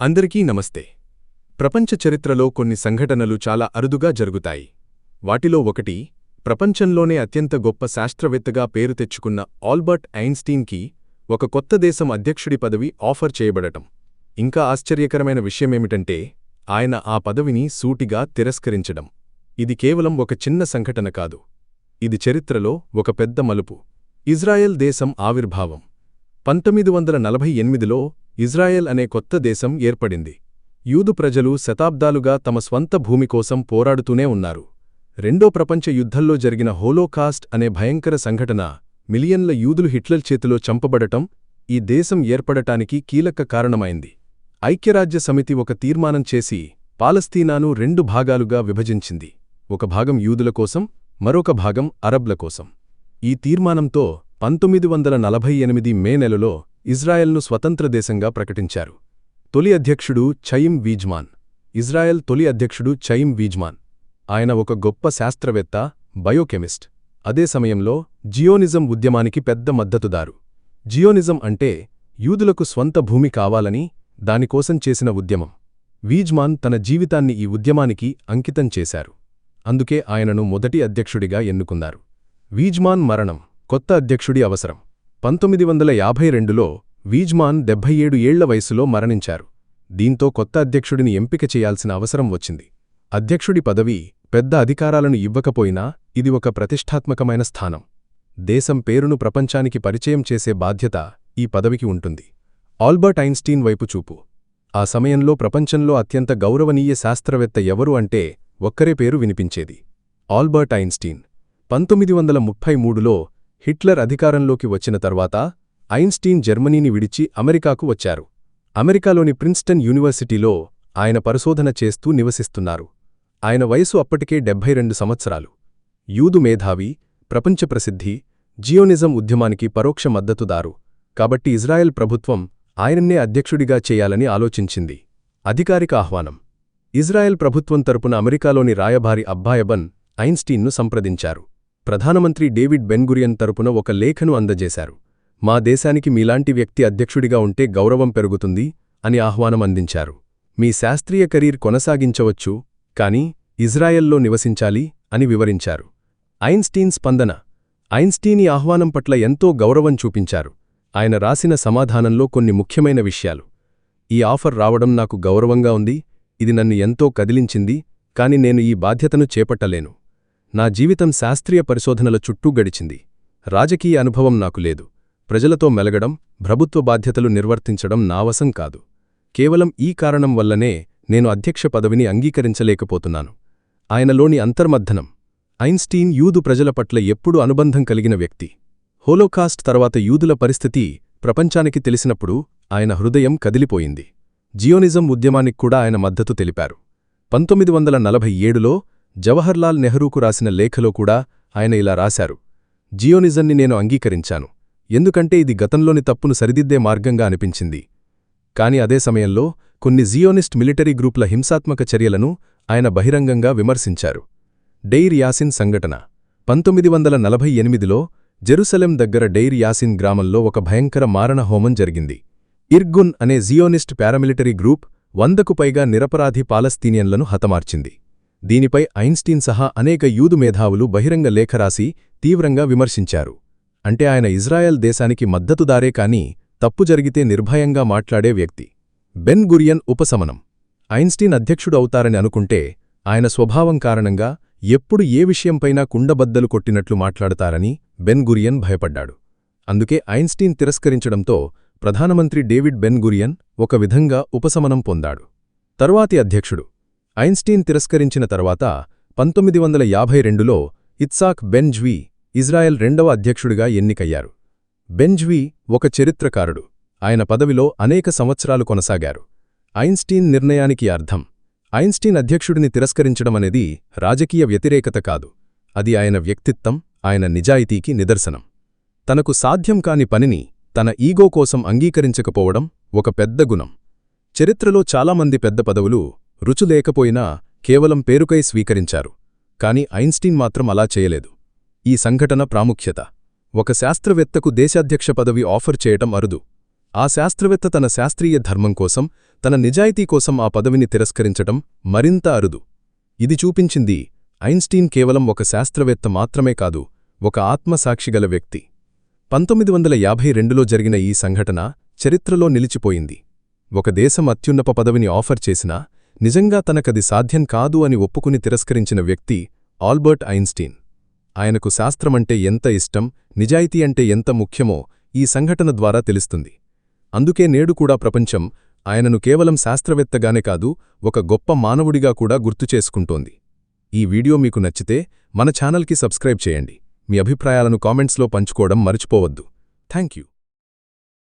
అందరికీ నమస్తే. ప్రపంచ చరిత్రలో కొన్ని సంఘటనలు చాలా అరుదుగా జరుగుతాయి. వాటిలో ఒకటి ప్రపంచంలోనే అత్యంత గొప్ప శాస్త్రవేత్తగా పేరు తెచ్చుకున్న ఆల్బర్ట్ ఐన్స్టీన్కి ఒక కొత్త దేశం అధ్యక్షుడి పదవి ఆఫర్ చేయబడటం. ఇంకా ఆశ్చర్యకరమైన విషయమేమిటంటే ఆయన ఆ పదవిని సూటిగా తిరస్కరించడం. ఇది కేవలం ఒక చిన్న సంఘటన కాదు. ఇది చరిత్రలో ఒక పెద్ద మలుపు. ఇజ్రాయెల్ దేశం ఆవిర్భావం. పంతొమ్మిది వందల నలభై ఎనిమిదిలో ఇజ్రాయెల్ అనే కొత్త దేశం ఏర్పడింది. యూదు ప్రజలు శతాబ్దాలుగా తమ స్వంత భూమి కోసం పోరాడుతూనే ఉన్నారు. రెండో ప్రపంచ యుద్ధంలో జరిగిన హోలోకాస్ట్ అనే భయంకర సంఘటన మిలియన్ల యూదులు హిట్లర్ చేతిలో చంపబడటం ఈ దేశం ఏర్పడటానికి కీలక కారణమైంది. ఐక్యరాజ్య సమితి ఒక తీర్మానం చేసి పాలస్తీనాను రెండు భాగాలుగా విభజించింది. ఒక భాగం యూదుల కోసం మరొక భాగం అరబ్ల కోసం. ఈ తీర్మానంతో పంతొమ్మిది వందల నలభై ఎనిమిది మే నెలలో ఇజ్రాయెల్ను స్వతంత్ర దేశంగా ప్రకటించారు. తొలి అధ్యక్షుడు చయిం వీజ్మాన్. ఇజ్రాయెల్ తొలి అధ్యక్షుడు చయిం వీజ్మాన్. ఆయన ఒక గొప్ప శాస్త్రవేత్త బయోకెమిస్ట్. అదే సమయంలో జియోనిజం ఉద్యమానికి పెద్ద మద్దతుదారు. జియోనిజం అంటే యూదులకు స్వంత భూమి కావాలని దానికోసం చేసిన ఉద్యమం. వీజ్మాన్ తన జీవితాన్ని ఈ ఉద్యమానికి అంకితం చేశారు. అందుకే ఆయనను మొదటి అధ్యక్షుడిగా ఎన్నుకున్నారు. వీజ్మాన్ మరణం కొత్త అధ్యక్షుడి అవసరం. పంతొమ్మిది వందల యాభై రెండులో వీజ్మాన్ డెబ్బై ఏడు ఏళ్ళ వయసులో మరణించారు. దీంతో కొత్త అధ్యక్షుడిని ఎంపిక చేయాల్సిన అవసరం వచ్చింది. అధ్యక్షుడి పదవి పెద్ద అధికారాలను ఇవ్వకపోయినా ఇది ఒక ప్రతిష్టాత్మకమైన స్థానం. దేశం పేరును ప్రపంచానికి పరిచయం చేసే బాధ్యత ఈ పదవికి ఉంటుంది. ఆల్బర్ట్ ఐన్స్టీన్ వైపు చూపు. ఆ సమయంలో ప్రపంచంలో అత్యంత గౌరవనీయ శాస్త్రవేత్త ఎవరు అంటే ఒక్కరే పేరు వినిపించేది. Albert Einstein. పంతొమ్మిది వందల ముప్పై మూడులో హిట్లర్ అధికారంలోకి వచ్చిన తర్వాత ఐన్స్టీన్ జర్మనీని విడిచి అమెరికాకు వచ్చారు. అమెరికాలోని ప్రిన్స్టన్ యూనివర్సిటీలో ఆయన పరిశోధన చేస్తూ నివసిస్తున్నారు. ఆయన వయసు అప్పటికే డెబ్బై రెండు సంవత్సరాలు. యూదు మేధావి ప్రపంచ ప్రసిద్ధి జియోనిజం ఉద్యమానికి పరోక్ష మద్దతుదారు. కాబట్టి ఇజ్రాయెల్ ప్రభుత్వం ఆయనన్నే అధ్యక్షుడిగా చేయాలని ఆలోచించింది. అధికారిక ఆహ్వానం. ఇజ్రాయెల్ ప్రభుత్వం తరపున అమెరికాలోని రాయభారి అబ్బాయబన్ ఐన్స్టీన్ను సంప్రదించారు. ప్రధానమంత్రి డేవిడ్ బెన్గురియన్ తరపున ఒక లేఖను అందజేశారు. మా దేశానికి మీలాంటి వ్యక్తి అధ్యక్షుడిగా ఉంటే గౌరవం పెరుగుతుంది అని ఆహ్వానం అందించారు. మీ శాస్త్రీయ కెరీర్ కొనసాగించవచ్చు కాని ఇజ్రాయెల్లో నివసించాలి అని వివరించారు. ఐన్స్టీన్ స్పందన. ఐన్స్టీని ఆహ్వానం పట్ల ఎంతో గౌరవం చూపించారు. ఆయన రాసిన సమాధానంలో కొన్ని ముఖ్యమైన విషయాలు. ఈ ఆఫర్ రావడం నాకు గౌరవంగా ఉంది ఇది నన్ను ఎంతో కదిలించింది కాని నేను ఈ బాధ్యతను చేపట్టలేను. నా జీవితం శాస్త్రీయ పరిశోధనల చుట్టూ గడిచింది. రాజకీయ అనుభవం నాకు లేదు. ప్రజలతో మెలగడం ప్రభుత్వ బాధ్యతలు నిర్వర్తించడం నావసం కాదు. కేవలం ఈ కారణం వల్లనే నేను అధ్యక్ష పదవిని అంగీకరించలేకపోతున్నాను. ఆయనలోని అంతర్మథనం ఐన్స్టీన్ యూదు ప్రజల పట్ల ఎప్పుడూ అనుబంధం కలిగిన వ్యక్తి. హోలోకాస్ట్ తర్వాత యూదుల పరిస్థితి ప్రపంచానికి తెలిసినప్పుడు ఆయన హృదయం కదిలిపోయింది. జియోనిజం ఉద్యమానికి కూడా ఆయన మద్దతు తెలిపారు. పంతొమ్మిది వందల నలభై ఏడులో జవహర్లాల్ నెహ్రూకు రాసిన లేఖలో కూడా ఆయన ఇలా రాశారు జియోనిజంని నేను అంగీకరించాను. ఎందుకంటే ఇది గతంలోని తప్పును సరిదిద్దే మార్గంగా అనిపించింది. కాని అదే సమయంలో కొన్ని జియోనిస్ట్ మిలిటరీ గ్రూప్ల హింసాత్మక చర్యలను ఆయన బహిరంగంగా విమర్శించారు. డెయిర్ యాసిన్ సంఘటన. పంతొమ్మిది వందల నలభై ఎనిమిదిలో జెరూసలెం దగ్గర డెయిర్ యాసిన్ గ్రామంలో ఒక భయంకర మారణ హోమం జరిగింది. ఇర్గున్ అనే జియోనిస్ట్ పారామిలిటరీ గ్రూప్ వందకు పైగా నిరపరాధి పాలస్తీనియన్లను హతమార్చింది. దీనిపై ఐన్స్టీన్ సహా అనేక యూదు మేధావులు బహిరంగ లేఖ రాసి తీవ్రంగా విమర్శించారు. అంటే ఆయన ఇజ్రాయెల్ దేశానికి మద్దతుదారే కాని తప్పు జరిగితే నిర్భయంగా మాట్లాడే వ్యక్తి. బెన్ గురియన్ ఉపశమనం. ఐన్స్టీన్ అధ్యక్షుడు అవుతారని అనుకుంటే ఆయన స్వభావం కారణంగా ఎప్పుడు ఏ విషయంపైనా కుండబద్దలు కొట్టినట్లు మాట్లాడతారని బెన్ గురియన్ భయపడ్డాడు. అందుకే ఐన్స్టీన్ తిరస్కరించడంతో ప్రధానమంత్రి డేవిడ్ బెన్ గురియన్ ఒక విధంగా ఉపశమనం పొందాడు. తరువాతి అధ్యక్షుడు. ఐన్స్టీన్ తిరస్కరించిన తర్వాత పంతొమ్మిది వందల యాభై రెండులో ఇత్సాక్ బెన్జ్వీ ఇజ్రాయెల్ రెండవ అధ్యక్షుడిగా ఎన్నికయ్యారు. బెంజ్వీ ఒక చరిత్రకారుడు. ఆయన పదవిలో అనేక సంవత్సరాలు కొనసాగారు. ఐన్స్టీన్ నిర్ణయానికి అర్థం. ఐన్స్టీన్ అధ్యక్షుడిని తిరస్కరించడమనేది రాజకీయ వ్యతిరేకత కాదు. అది ఆయన వ్యక్తిత్వం ఆయన నిజాయితీకి నిదర్శనం. తనకు సాధ్యం కాని పనిని తన ఈగో కోసం అంగీకరించకపోవడం ఒక పెద్ద గుణం. చరిత్రలో చాలామంది పెద్ద పదవులు రుచు లేకపోయినా కేవలం పేరుకై స్వీకరించారు. కాని ఐన్స్టీన్ మాత్రం అలా చేయలేదు. ఈ సంఘటన ప్రాముఖ్యత. ఒక శాస్త్రవేత్తకు దేశాధ్యక్ష పదవి ఆఫర్ చేయటం అరుదు. ఆ శాస్త్రవేత్త తన శాస్త్రీయ ధర్మం కోసం తన నిజాయితీ కోసం ఆ పదవిని తిరస్కరించటం మరింత అరుదు. ఇది చూపించింది ఐన్స్టీన్ కేవలం ఒక శాస్త్రవేత్త మాత్రమే కాదు ఒక ఆత్మసాక్షిగల వ్యక్తి. పంతొమ్మిది వందల యాభై రెండులో జరిగిన ఈ సంఘటన చరిత్రలో నిలిచిపోయింది. ఒక దేశం అత్యున్నత పదవిని ఆఫర్ చేసినా నిజంగా తనకది సాధ్యం కాదు అని ఒప్పుకుని తిరస్కరించిన వ్యక్తి ఆల్బర్ట్ ఐన్స్టీన్. ఆయనకు శాస్త్రమంటే ఎంత ఇష్టం నిజాయితీ అంటే ఎంత ముఖ్యమో ఈ సంఘటన ద్వారా తెలుస్తుంది. అందుకే నేడు కూడా ప్రపంచం ఆయనను కేవలం శాస్త్రవేత్తగానే కాదు ఒక గొప్ప మానవుడిగా కూడా గుర్తుచేసుకుంటోంది ఈ వీడియో మీకు నచ్చితే మన ఛానల్కి సబ్స్క్రైబ్ చేయండి. మీ అభిప్రాయాలను కామెంట్స్లో పంచుకోవడం మర్చిపోవద్దు. Thank you